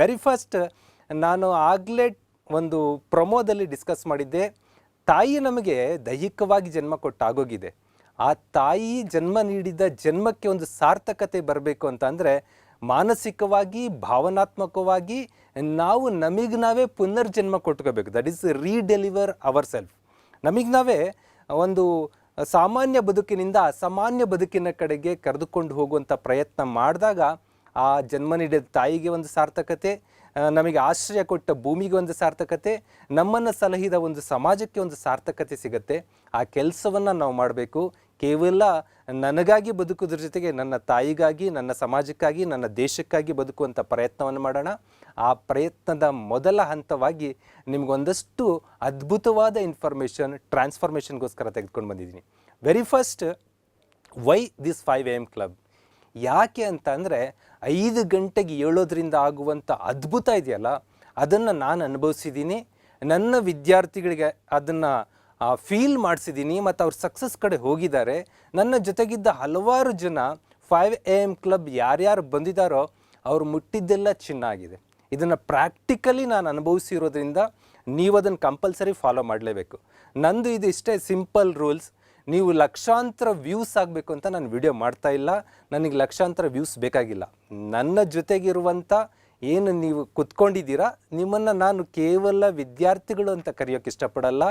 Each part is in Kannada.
ವೆರಿ ಫಸ್ಟ್ ನಾನು ಆಗಲೇ ಒಂದು ಪ್ರೊಮೋದಲ್ಲಿ ಡಿಸ್ಕಸ್ ಮಾಡಿದ್ದೆ. ತಾಯಿ ನಮಗೆ ದೈಹಿಕವಾಗಿ ಜನ್ಮ ಕೊಟ್ಟಾಗೋಗಿದೆ. ಆ ತಾಯಿ ಜನ್ಮ ನೀಡಿದ ಜನ್ಮಕ್ಕೆ ಒಂದು ಸಾರ್ಥಕತೆ ಬರಬೇಕು ಅಂತ ಮಾನಸಿಕವಾಗಿ, ಭಾವನಾತ್ಮಕವಾಗಿ ನಾವು ನಮಗೆ ನಾವೇ ಪುನರ್ಜನ್ಮ ಕೊಟ್ಕೋಬೇಕು. That is redeliver our self ನಮಗೆ ನಾವೇ ಒಂದು ಸಾಮಾನ್ಯ ಬದುಕಿನಿಂದ ಅಸಾಮಾನ್ಯ ಬದುಕಿನ ಕಡೆಗೆ ಕರೆದುಕೊಂಡು ಹೋಗುವಂಥ ಪ್ರಯತ್ನ ಮಾಡಿದಾಗ ಆ ಜನ್ಮ ನೀಡಿದ ತಾಯಿಗೆ ಒಂದು ಸಾರ್ಥಕತೆ ನಮಗೆ ಆಶ್ರಯ ಕೊಟ್ಟ ಭೂಮಿಗೆ ಒಂದು ಸಾರ್ಥಕತೆ, ನಮ್ಮನ್ನು ಸಲಹಿದ ಒಂದು ಸಮಾಜಕ್ಕೆ ಒಂದು ಸಾರ್ಥಕತೆ ಸಿಗುತ್ತೆ. ಆ ಕೆಲಸವನ್ನು ನಾವು ಮಾಡಬೇಕು. ಕೇವಲ ನನಗಾಗಿ ಬದುಕೋದ್ರ ಜೊತೆಗೆ ನನ್ನ ತಾಯಿಗಾಗಿ, ನನ್ನ ಸಮಾಜಕ್ಕಾಗಿ, ನನ್ನ ದೇಶಕ್ಕಾಗಿ ಬದುಕುವಂಥ ಪ್ರಯತ್ನವನ್ನು ಮಾಡೋಣ. ಆ ಪ್ರಯತ್ನದ ಮೊದಲ ಹಂತವಾಗಿ ನಿಮಗೊಂದಷ್ಟು ಅದ್ಭುತವಾದ ಇನ್ಫಾರ್ಮೇಷನ್ ಟ್ರಾನ್ಸ್ಫಾರ್ಮೇಷನ್ಗೋಸ್ಕರ ತೆಗೆದುಕೊಂಡು ಬಂದಿದ್ದೀನಿ. Very first why this five A M club ಯಾಕೆ ಅಂತ ಅಂದರೆ ಐದು ಗಂಟೆಗೆ ಏಳೋದ್ರಿಂದ ಆಗುವಂಥ ಅದ್ಭುತ ಇದೆಯಲ್ಲ, ಅದನ್ನು ನಾನು ಅನುಭವಿಸಿದ್ದೀನಿ ನನ್ನ ವಿದ್ಯಾರ್ಥಿಗಳಿಗೆ ಅದನ್ನು ಫೀಲ್ ಮಾಡಿಸಿದ್ದೀನಿ ಮತ್ತು ಅವ್ರು ಸಕ್ಸಸ್ ಕಡೆ ಹೋಗಿದ್ದಾರೆ. ನನ್ನ ಜೊತೆಗಿದ್ದ ಹಲವಾರು ಜನ ಫೈವ್ ಎ ಎಂ ಕ್ಲಬ್ ಯಾರ್ಯಾರು ಬಂದಿದ್ದಾರೋ ಅವ್ರು ಮುಟ್ಟಿದ್ದೆಲ್ಲ ಚಿನ್ನ ಆಗಿದೆ. ಇದನ್ನು ಪ್ರಾಕ್ಟಿಕಲಿ ನಾನು ಅನುಭವಿಸಿರೋದ್ರಿಂದ ನೀವು ಅದನ್ನು ಕಂಪಲ್ಸರಿ ಫಾಲೋ ಮಾಡಲೇಬೇಕು. ನಂದು ಇದು ಇಷ್ಟೇ ಸಿಂಪಲ್ ರೂಲ್ಸ್ ನೀವು ಲಕ್ಷಾಂತರ ವ್ಯೂಸ್ ಆಗಬೇಕು ಅಂತ ನಾನು ವಿಡಿಯೋ ಮಾಡ್ತಾ ಇಲ್ಲ. ನನಗೆ ಲಕ್ಷಾಂತರ ವ್ಯೂಸ್ ಬೇಕಾಗಿಲ್ಲ. ನನ್ನ ಜೊತೆಗಿರುವಂಥ ಏನು ನೀವು ಕುತ್ಕೊಂಡಿದ್ದೀರಾ, ನಿಮ್ಮನ್ನು ನಾನು ಕೇವಲ ವಿದ್ಯಾರ್ಥಿಗಳು ಅಂತ ಕರೆಯೋಕ್ಕೆ ಇಷ್ಟಪಡಲ್ಲ,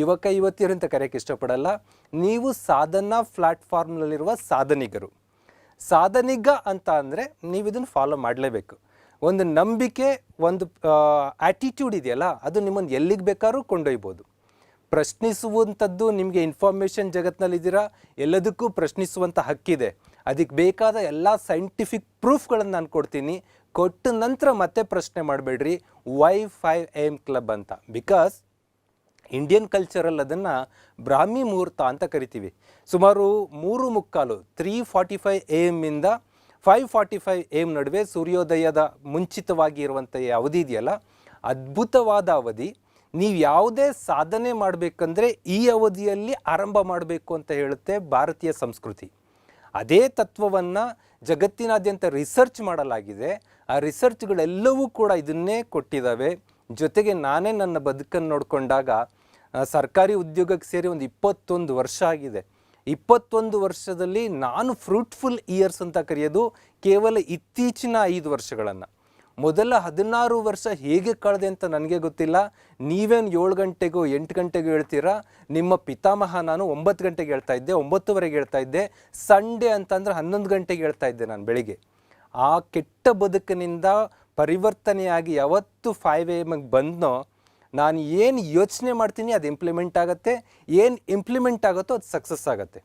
ಯುವಕ, ಯುವತಿಯರು ಅಂತ ಕರೆಯೋಕ್ಕೆ ಇಷ್ಟಪಡಲ್ಲ. ನೀವು ಸಾಧನಾ ಪ್ಲ್ಯಾಟ್ಫಾರ್ಮ್ನಲ್ಲಿರುವ ಸಾಧನಿಗರು. ಸಾಧನಿಗ ಅಂತ ಅಂದರೆ ನೀವು ಇದನ್ನು ಫಾಲೋ ಮಾಡಲೇಬೇಕು. ಒಂದು ನಂಬಿಕೆ, ಒಂದು ಆ್ಯಟಿಟ್ಯೂಡ್ ಇದೆಯಲ್ಲ, ಅದು ನಿಮ್ಮನ್ನು ಎಲ್ಲಿಗೆ ಬೇಕಾದ್ರೂ ಕೊಂಡೊಯ್ಬೋದು. ಪ್ರಶ್ನಿಸುವಂಥದ್ದು ನಿಮಗೆ ಇನ್ಫಾರ್ಮೇಷನ್ ಜಗತ್ತಿನಲ್ಲಿದ್ದೀರಾ? ಎಲ್ಲದಕ್ಕೂ ಪ್ರಶ್ನಿಸುವಂಥ ಹಕ್ಕಿದೆ. ಅದಕ್ಕೆ ಬೇಕಾದ ಎಲ್ಲ ಸೈಂಟಿಫಿಕ್ ಪ್ರೂಫ್ಗಳನ್ನು ನಾನು ಕೊಡ್ತೀನಿ. ಕೊಟ್ಟ ನಂತರ ಮತ್ತೆ ಪ್ರಶ್ನೆ ಮಾಡಬೇಡ್ರಿ. ವೈ ಫೈವ್ ಎಂ ಕ್ಲಬ್ ಅಂತ. ಬಿಕಾಸ್ ಇಂಡಿಯನ್ ಕಲ್ಚರಲ್ಲಿ ಅದನ್ನು ಬ್ರಾಹ್ಮಿ ಮುಹೂರ್ತ ಅಂತ ಕರಿತೀವಿ. ಸುಮಾರು ಮೂರು ಮುಕ್ಕಾಲು ತ್ರೀ ಫಾರ್ಟಿ ಫೈವ್ ಎ ಎಮ್ಮಿಂದ ಫೈವ್ ಫಾರ್ಟಿ ಫೈವ್ ಎಂ ನಡುವೆ ಸೂರ್ಯೋದಯದ ಮುಂಚಿತವಾಗಿ ಇರುವಂಥ ಅವಧಿ ಇದೆಯಲ್ಲ? ಅದ್ಭುತವಾದ ಅವಧಿ. ನೀವು ಯಾವುದೇ ಸಾಧನೆ ಮಾಡಬೇಕಂದ್ರೆ ಈ ಅವಧಿಯಲ್ಲಿ ಆರಂಭ ಮಾಡಬೇಕು ಅಂತ ಹೇಳುತ್ತೆ ಭಾರತೀಯ ಸಂಸ್ಕೃತಿ. ಅದೇ ತತ್ವವನ್ನು ಜಗತ್ತಿನಾದ್ಯಂತ ರಿಸರ್ಚ್ ಮಾಡಲಾಗಿದೆ. ಆ ರಿಸರ್ಚ್ಗಳೆಲ್ಲವೂ ಕೂಡ ಇದನ್ನೇ ಕೊಟ್ಟಿದ್ದಾವೆ ಜೊತೆಗೆ ನಾನೇ ನನ್ನ ಬದುಕನ್ನು ನೋಡಿಕೊಂಡಾಗ ಸರ್ಕಾರಿ ಉದ್ಯೋಗಕ್ಕೆ ಸೇರಿ ಒಂದು ಇಪ್ಪತ್ತೊಂದು ವರ್ಷ ಆಗಿದೆ. ಇಪ್ಪತ್ತೊಂದು ವರ್ಷದಲ್ಲಿ ನಾನು ಫ್ರೂಟ್ಫುಲ್ ಇಯರ್ಸ್ ಅಂತ ಕರೆಯೋದು ಕೇವಲ ಇತ್ತೀಚಿನ ಐದು ವರ್ಷಗಳನ್ನು. ಮೊದಲ ಹದಿನಾರು ವರ್ಷ ಹೇಗೆ ಕಳೆದೆ ಅಂತ ನನಗೆ ಗೊತ್ತಿಲ್ಲ. ನೀವೇನು ಏಳು ಗಂಟೆಗೋ ಎಂಟು ಗಂಟೆಗೋ ಹೇಳ್ತೀರಾ? ನಿಮ್ಮ ಪಿತಾಮಹ ನಾನು ಒಂಬತ್ತು ಗಂಟೆಗೆ ಹೇಳ್ತಾ ಇದ್ದೆ, ಒಂಬತ್ತುವರೆಗೆ ಹೇಳ್ತಾ ಇದ್ದೆ. ಸಂಡೇ ಅಂತಂದ್ರೆ ಹನ್ನೊಂದು ಗಂಟೆಗೆ ಹೇಳ್ತಾ ಇದ್ದೆ ನಾನು ಬೆಳಿಗ್ಗೆ. ಆ ಕೆಟ್ಟ ಬದುಕಿನಿಂದ ಪರಿವರ್ತನೆಯಾಗಿ ಯಾವತ್ತು ಫೈವ್ ಎ ಎಮ್ಗೆ ಬಂದನೋ, ನಾನು ಏನು ಯೋಚನೆ ಮಾಡ್ತೀನಿ ಅದು ಇಂಪ್ಲಿಮೆಂಟ್ ಆಗುತ್ತೆ, ಏನು ಇಂಪ್ಲಿಮೆಂಟ್ ಆಗುತ್ತೋ ಅದು ಸಕ್ಸಸ್ ಆಗುತ್ತೆ.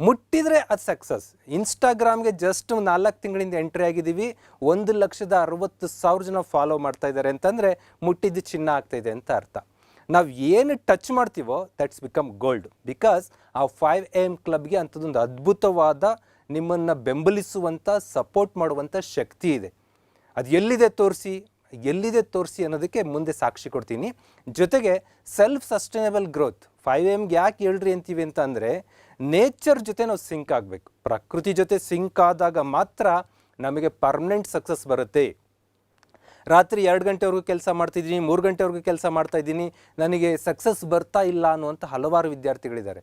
ಮುಟ್ಟಿದ್ರೆ ಅದು ಸಕ್ಸಸ್ ಇನ್ಸ್ಟಾಗ್ರಾಮ್ಗೆ ಜಸ್ಟ್ ನಾಲ್ಕು ತಿಂಗಳಿಂದ ಎಂಟ್ರಿ ಆಗಿದ್ದೀವಿ. ಒಂದು ಲಕ್ಷದ ಅರವತ್ತು ಸಾವಿರ ಜನ ಫಾಲೋ ಮಾಡ್ತಾ ಇದ್ದಾರೆ ಅಂತಂದರೆ ಮುಟ್ಟಿದ್ದು ಚಿನ್ನ ಆಗ್ತಾ ಇದೆ ಅಂತ ಅರ್ಥ. ನಾವು ಏನು ಟಚ್ ಮಾಡ್ತೀವೋ ದಟ್ಸ್ ಬಿಕಮ್ ಗೋಲ್ಡ್ ಬಿಕಾಸ್ ಆ ಫೈವ್ ಎ ಎಂ ಕ್ಲಬ್ಗೆ ಅಂಥದ್ದೊಂದು ಅದ್ಭುತವಾದ ನಿಮ್ಮನ್ನು ಬೆಂಬಲಿಸುವಂಥ ಸಪೋರ್ಟ್ ಮಾಡುವಂಥ ಶಕ್ತಿ ಇದೆ. ಅದು ಎಲ್ಲಿದೆ ತೋರಿಸಿ? ಎಲ್ಲಿದೆ ತೋರಿಸಿ ಅನ್ನೋದಕ್ಕೆ ಮುಂದೆ ಸಾಕ್ಷಿ ಕೊಡ್ತೀನಿ. ಜೊತೆಗೆ ಸೆಲ್ಫ್ ಸಸ್ಟೈನಬಲ್ ಗ್ರೋತ್ ಫೈವ್ ಎಮ್ಗೆ ಯಾಕೆ ಹೇಳ್ರಿ ಅಂತೀವಿ ಅಂತ ಅಂದರೆ ನೇಚರ್ ಜೊತೆ ನಾವು ಸಿಂಕ್ ಆಗಬೇಕು. ಪ್ರಕೃತಿ ಜೊತೆ ಸಿಂಕ್ ಆದಾಗ ಮಾತ್ರ ನಮಗೆ ಪರ್ಮನೆಂಟ್ ಸಕ್ಸಸ್ ಬರುತ್ತೆ. ರಾತ್ರಿ ಎರಡು ಗಂಟೆವರೆಗೂ ಕೆಲಸ ಮಾಡ್ತಿದ್ದೀನಿ, ಮೂರು ಗಂಟೆವರೆಗೂ ಕೆಲಸ ಮಾಡ್ತಾ ಇದ್ದೀನಿ, ನನಗೆ ಸಕ್ಸಸ್ ಬರ್ತಾ ಇಲ್ಲ ಅನ್ನುವಂಥ ಹಲವಾರು ವಿದ್ಯಾರ್ಥಿಗಳಿದ್ದಾರೆ.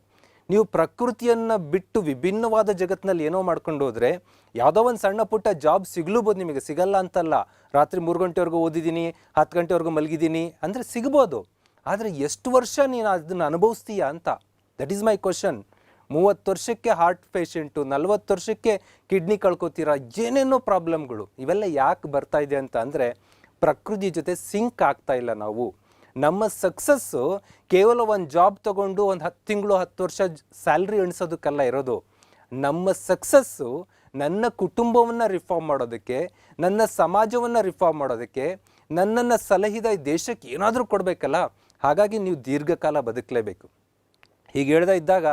ನೀವು ಪ್ರಕೃತಿಯನ್ನು ಬಿಟ್ಟು ವಿಭಿನ್ನವಾದ ಜಗತ್ತಿನಲ್ಲಿ ಏನೋ ಮಾಡ್ಕೊಂಡು ಹೋದರೆ, ಯಾವುದೋ ಒಂದು ಸಣ್ಣ ಪುಟ್ಟ ಜಾಬ್ ಸಿಗ್ಲೂಬೋದು ನಿಮಗೆ, ಸಿಗಲ್ಲ ಅಂತಲ್ಲ. ರಾತ್ರಿ ಮೂರು ಗಂಟೆವರೆಗೂ ಓದಿದ್ದೀನಿ, ಹತ್ತು ಗಂಟೆವರೆಗೂ ಮಲಗಿದ್ದೀನಿ, ಅಂದರೆ ಸಿಗ್ಬೋದು. ಆದರೆ ಎಷ್ಟು ವರ್ಷ ನೀನು ಅದನ್ನು ಅನುಭವಿಸ್ತೀಯಾ ಅಂತ? ದಟ್ ಈಸ್ ಮೈ ಕ್ವಶನ್ ಮೂವತ್ತು ವರ್ಷಕ್ಕೆ ಹಾರ್ಟ್ ಪೇಷಂಟು ನಲ್ವತ್ತು ವರ್ಷಕ್ಕೆ ಕಿಡ್ನಿ ಕಳ್ಕೊತೀರಾ, ಏನೇನೋ ಪ್ರಾಬ್ಲಮ್ಗಳು ಇವೆಲ್ಲ ಯಾಕೆ ಬರ್ತಾ ಇದೆ ಅಂತ ಅಂದರೆ ಪ್ರಕೃತಿ ಜೊತೆ ಸಿಂಕ್ ಆಗ್ತಾ ಇಲ್ಲ ನಾವು. ನಮ್ಮ ಸಕ್ಸಸ್ಸು ಕೇವಲ ಒಂದು ಜಾಬ್ ತಗೊಂಡು ಒಂದು ಹತ್ತು ತಿಂಗಳು, ಹತ್ತು ವರ್ಷ ಸ್ಯಾಲ್ರಿ ಎಣಿಸೋದಕ್ಕೆಲ್ಲ ಇರೋದು. ನಮ್ಮ ಸಕ್ಸಸ್ಸು ನನ್ನ ಕುಟುಂಬವನ್ನು ರಿಫಾರ್ಮ್ ಮಾಡೋದಕ್ಕೆ, ನನ್ನ ಸಮಾಜವನ್ನು ರಿಫಾರ್ಮ್ ಮಾಡೋದಕ್ಕೆ, ನನ್ನನ್ನು ಸಲಹಿದ ದೇಶಕ್ಕೆ ಏನಾದರೂ ಕೊಡಬೇಕಲ್ಲ? ಹಾಗಾಗಿ ನೀವು ದೀರ್ಘಕಾಲ ಬದುಕಲೇಬೇಕು. ಹೀಗೆ ಹೇಳ್ತಾ ಇದ್ದಾಗ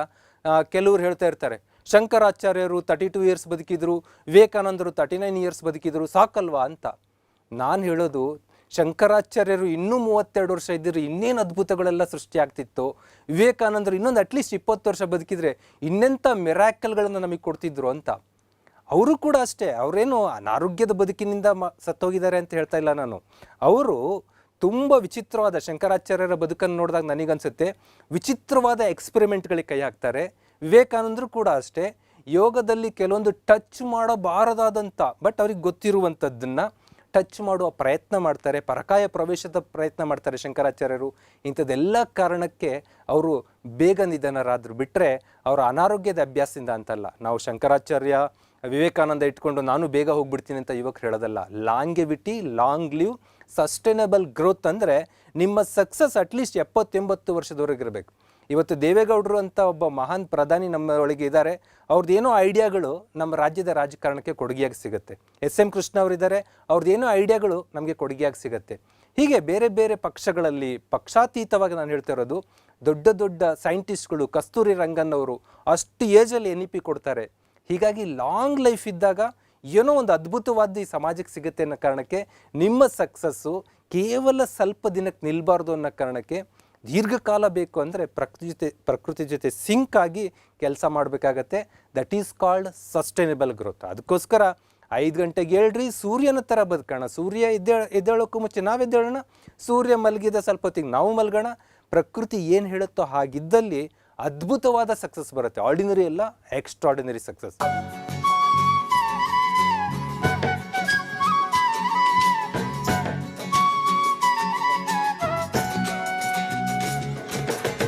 ಕೆಲವ್ರು ಹೇಳ್ತಾ ಇರ್ತಾರೆ, ಶಂಕರಾಚಾರ್ಯರು ತರ್ಟಿ ಟು ಇಯರ್ಸ್ ಬದುಕಿದ್ರು, ವಿವೇಕಾನಂದರು ತರ್ಟಿ ನೈನ್ ಇಯರ್ಸ್ ಬದುಕಿದ್ರು, ಸಾಕಲ್ವಾ ಅಂತ. ನಾನು ಹೇಳೋದು, ಶಂಕರಾಚಾರ್ಯರು ಇನ್ನೂ ಮೂವತ್ತೆರಡು ವರ್ಷ ಇದ್ದರೆ ಇನ್ನೇನು ಅದ್ಭುತಗಳೆಲ್ಲ ಸೃಷ್ಟಿ ಆಗ್ತಿತ್ತು? ವಿವೇಕಾನಂದರು ಇನ್ನೊಂದು ಅಟ್ಲೀಸ್ಟ್ ಇಪ್ಪತ್ತು ವರ್ಷ ಬದುಕಿದ್ರೆ ಇನ್ನೆಂಥ ಮೆರಾಕಲ್ಗಳನ್ನು ನಮಗೆ ಕೊಡ್ತಿದ್ರು ಅಂತ. ಅವರು ಕೂಡ ಅಷ್ಟೇ, ಅವರೇನು ಅನಾರೋಗ್ಯದ ಬದುಕಿನಿಂದ ಮ, ಸತ್ತೋಗಿದ್ದಾರೆ ಅಂತ ಹೇಳ್ತಾ ಇಲ್ಲ ನಾನು. ಅವರು ತುಂಬ ವಿಚಿತ್ರವಾದ ಶಂಕರಾಚಾರ್ಯರ ಬದುಕನ್ನು ನೋಡಿದಾಗ ನನಗನ್ಸುತ್ತೆ. ವಿಚಿತ್ರವಾದ ಎಕ್ಸ್ಪೆರಿಮೆಂಟ್ಗಳಿಗೆ ಕೈ ಹಾಕ್ತಾರೆ. ವಿವೇಕಾನಂದರು ಕೂಡ ಅಷ್ಟೇ. ಯೋಗದಲ್ಲಿ ಕೆಲವೊಂದು ಟಚ್ ಮಾಡಬಾರದಾದಂಥ ಬಟ್ ಅವ್ರಿಗೆ ಗೊತ್ತಿರುವಂಥದ್ದನ್ನು ಟಚ್ ಮಾಡುವ ಪ್ರಯತ್ನ ಮಾಡ್ತಾರೆ. ಪರಕಾಯ ಪ್ರವೇಶದ ಪ್ರಯತ್ನ ಮಾಡ್ತಾರೆ ಶಂಕರಾಚಾರ್ಯರು. ಇಂಥದ್ದೆಲ್ಲ ಕಾರಣಕ್ಕೆ ಅವರು ಬೇಗ ನಿಧನರಾದರು ಬಿಟ್ಟರೆ ಅವರ ಅನಾರೋಗ್ಯದ ಅಭ್ಯಾಸದಿಂದ ಅಂತಲ್ಲ. ನಾವು ಶಂಕರಾಚಾರ್ಯ ವಿವೇಕಾನಂದ ಇಟ್ಕೊಂಡು ನಾನು ಬೇಗ ಹೋಗ್ಬಿಡ್ತೀನಿ ಅಂತ ಯುವಕರು ಹೇಳೋದಲ್ಲ. Longevity long live, sustainable growth ಅಂದರೆ ನಿಮ್ಮ ಸಕ್ಸಸ್ ಅಟ್ಲೀಸ್ಟ್ ಎಪ್ಪತ್ತೆಂಬತ್ತು ವರ್ಷದವರೆಗೆ ಇರಬೇಕು. ಇವತ್ತು ದೇವೇಗೌಡರು ಅಂತ ಒಬ್ಬ ಮಹಾನ್ ಪ್ರಧಾನಿ ನಮ್ಮ ಒಳಗೆ ಇದ್ದಾರೆ. ಅವ್ರದ್ದು ಏನೋ ಐಡಿಯಾಗಳು ನಮ್ಮ ರಾಜ್ಯದ ರಾಜಕಾರಣಕ್ಕೆ ಕೊಡುಗೆಯಾಗಿ ಸಿಗುತ್ತೆ. ಎಸ್ ಎಂ ಕೃಷ್ಣ ಅವರಿದ್ದಾರೆ ಅವ್ರದ್ದು ಏನೋ ಐಡಿಯಾಗಳು ನಮಗೆ ಕೊಡುಗೆಯಾಗಿ ಸಿಗುತ್ತೆ. ಹೀಗೆ ಬೇರೆ ಬೇರೆ ಪಕ್ಷಗಳಲ್ಲಿ ಪಕ್ಷಾತೀತವಾಗಿ ನಾನು ಹೇಳ್ತಾ ಇರೋದು, ದೊಡ್ಡ ದೊಡ್ಡ ಸೈಂಟಿಸ್ಟ್ಗಳು ಕಸ್ತೂರಿ ರಂಗನ್ ಅವರು ಅಷ್ಟು ಏಜಲ್ಲಿ ಎನ್ ಇ ಪಿ ಕೊಡ್ತಾರೆ. ಹೀಗಾಗಿ ಲಾಂಗ್ ಲೈಫ್ ಇದ್ದಾಗ ಏನೋ ಒಂದು ಅದ್ಭುತವಾದ ಈ ಸಮಾಜಕ್ಕೆ ಸಿಗುತ್ತೆ ಅನ್ನೋ ಕಾರಣಕ್ಕೆ ನಿಮ್ಮ ಸಕ್ಸಸ್ಸು ಕೇವಲ ಸ್ವಲ್ಪ ದಿನಕ್ಕೆ ನಿಲ್ಬಾರ್ದು ಅನ್ನೋ ಕಾರಣಕ್ಕೆ ದೀರ್ಘಕಾಲ ಬೇಕು ಅಂದರೆ ಪ್ರಕೃತಿ ಜೊತೆ ಪ್ರಕೃತಿ ಜೊತೆ ಸಿಂಕ್ ಆಗಿ ಕೆಲಸ ಮಾಡಬೇಕಾಗತ್ತೆ. That is called sustainable growth ಅದಕ್ಕೋಸ್ಕರ ಐದು ಗಂಟೆಗೆ ಹೇಳ್ರಿ ಸೂರ್ಯನ ಥರ ಬದುಕೋಣ. ಸೂರ್ಯ ಎದ್ದೇ ಎದ್ದೇಳೋಕ್ಕೂ ಮುಂಚೆ ನಾವು ಎದ್ದೇಳೋಣ, ಸೂರ್ಯ ಮಲಗಿದ ಸ್ವಲ್ಪ ಹೊತ್ತಿಗೆ ನಾವು ಮಲಗೋಣ. ಪ್ರಕೃತಿ ಏನು ಹೇಳುತ್ತೋ ಹಾಗಿದ್ದಲ್ಲಿ ಅದ್ಭುತವಾದ ಸಕ್ಸಸ್ ಬರುತ್ತೆ. ಆರ್ಡಿನರಿ ಅಲ್ಲ ಎಕ್ಸ್ಟ್ರಾರ್ಡಿನರಿ ಸಕ್ಸಸ್